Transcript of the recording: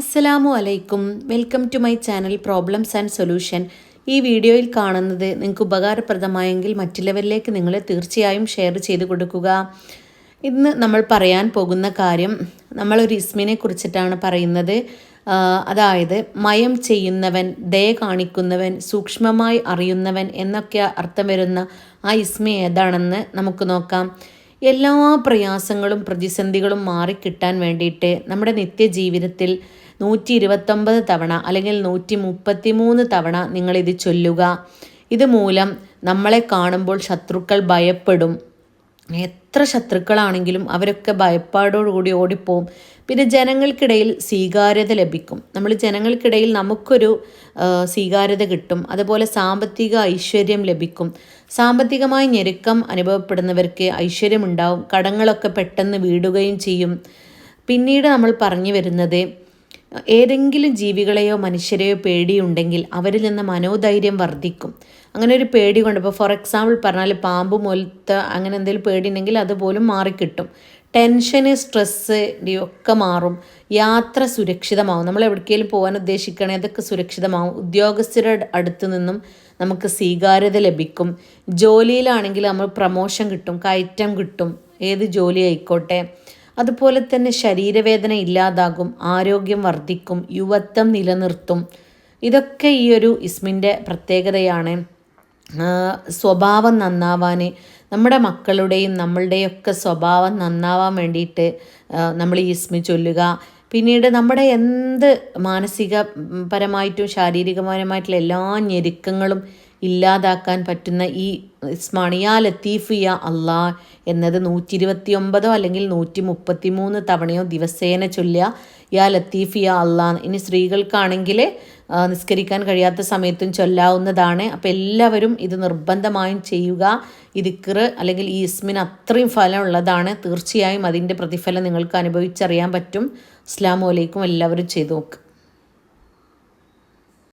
അസ്സലാമു അലൈക്കും. Welcome to my channel problems and solution. ഈ വീഡിയോയിൽ കാണുന്നത് നിങ്ങൾക്ക് ഉപകാരപ്രദമായെങ്കിൽ മറ്റുള്ളവരിലേക്ക് നിങ്ങൾ തീർച്ചയായും ഷെയർ ചെയ്ത് കൊടുക്കുക. ഇന്ന് നമ്മൾ പറയാൻ പോകുന്ന കാര്യം നമ്മളൊരു ഇസ്മിനെ കുറിച്ചിട്ടാണ് പറയുന്നത്. അതായത് മയം ചെയ്യുന്നവൻ ദയ കാണിക്കുന്നവൻ സൂക്ഷ്മമായി അറിയുന്നവൻ എന്നൊക്കെ അർത്ഥം വരുന്ന ആ ഇസ്മി ഏതാണെന്ന് നമുക്ക് നോക്കാം. എല്ലാ പ്രയാസങ്ങളും പ്രതിസന്ധികളും മാറിക്കിട്ടാൻ വേണ്ടിയിട്ട് നമ്മുടെ നിത്യജീവിതത്തിൽ നൂറ്റി ഇരുപത്തൊമ്പത് തവണ അല്ലെങ്കിൽ നൂറ്റി മുപ്പത്തി മൂന്ന് തവണ നിങ്ങളിത് ചൊല്ലുക. ഇതുമൂലം നമ്മളെ കാണുമ്പോൾ ശത്രുക്കൾ ഭയപ്പെടും. എത്ര ശത്രുക്കളാണെങ്കിലും അവരൊക്കെ ഭയപ്പാടോടുകൂടി ഓടിപ്പോവും. പിന്നെ ജനങ്ങൾക്കിടയിൽ സ്വീകാര്യത ലഭിക്കും. നമ്മൾ ജനങ്ങൾക്കിടയിൽ നമുക്കൊരു സ്വീകാര്യത കിട്ടും. അതുപോലെ സാമ്പത്തിക ഐശ്വര്യം ലഭിക്കും. സാമ്പത്തികമായി ഞെരുക്കം അനുഭവപ്പെടുന്നവർക്ക് ഐശ്വര്യമുണ്ടാവും. കടങ്ങളൊക്കെ പെട്ടെന്ന് വീടുകയും ചെയ്യും. പിന്നീട് നമ്മൾ പറഞ്ഞു വരുന്നത് ഏതെങ്കിലും ജീവികളെയോ മനുഷ്യരെയോ പേടിയുണ്ടെങ്കിൽ അവരിൽ നിന്ന് മനോധൈര്യം വർദ്ധിക്കും. അങ്ങനെ ഒരു പേടി കൊണ്ട് ഇപ്പോൾ ഫോർ എക്സാമ്പിൾ പറഞ്ഞാൽ പാമ്പ് പോലത്തെ അങ്ങനെ എന്തെങ്കിലും പേടി പേടിയുണ്ടെങ്കിൽ അതുപോലും മാറിക്കിട്ടും. ടെൻഷന് സ്ട്രെസ്സ് ഒക്കെ മാറും. യാത്ര സുരക്ഷിതമാവും. നമ്മൾ എവിടേക്കെങ്കിലും പോകാൻ ഉദ്ദേശിക്കുകയാണെങ്കിൽ അതൊക്കെ സുരക്ഷിതമാവും. ഉദ്യോഗസ്ഥരുടെ അടുത്ത് നിന്നും നമുക്ക് സ്വീകാര്യത ലഭിക്കും. ജോലിയിലാണെങ്കിൽ നമ്മൾ പ്രമോഷൻ കിട്ടും കയറ്റം കിട്ടും. ഏത് ജോലി ആയിക്കോട്ടെ. അതുപോലെ തന്നെ ശരീരവേദന ഇല്ലാതാകും ആരോഗ്യം വർദ്ധിക്കും യുവത്വം നിലനിർത്തും. ഇതൊക്കെ ഈ ഒരു ഇസ്മിന്റെ പ്രത്യേകതയാണ്. സ്വഭാവം നന്നാവാൻ നമ്മുടെ മക്കളുടെയും നമ്മളുടെയൊക്കെ സ്വഭാവം നന്നാവാൻ വേണ്ടിയിട്ട് നമ്മൾ ഈ ഇസ്മി ചൊല്ലുക. പിന്നീട് നമ്മുടെ എന്ത് മാനസികപരമായിട്ടും ശാരീരികപരമായിട്ടുള്ള എല്ലാ ഞെരുക്കങ്ങളും ഇല്ലാതാക്കാൻ പറ്റുന്ന ഈ ഇസ്മാണ് യാ ലത്തീഫ് യാ അള്ളാ എന്നത് നൂറ്റി ഇരുപത്തി ഒമ്പതോ അല്ലെങ്കിൽ നൂറ്റി മുപ്പത്തി മൂന്ന് തവണയോ ദിവസേന ചൊല്ലുക യാ ലത്തീഫ് യാ അള്ളാ. ഇനി സ്ത്രീകൾക്കാണെങ്കിൽ നിസ്കരിക്കാൻ കഴിയാത്ത സമയത്തും ചൊല്ലാവുന്നതാണ്. അപ്പം എല്ലാവരും ഇത് നിർബന്ധമായും ചെയ്യുക. ദിക്റ് അല്ലെങ്കിൽ ഈ ഇസ്മിന് അത്രയും ഫലമുള്ളതാണ്. തീർച്ചയായും അതിന്റെ പ്രതിഫലം നിങ്ങൾക്ക് അനുഭവിച്ചറിയാൻ പറ്റും. അസ്ലാമലൈക്കും എല്ലാവരും ചെയ്തു നോക്കുക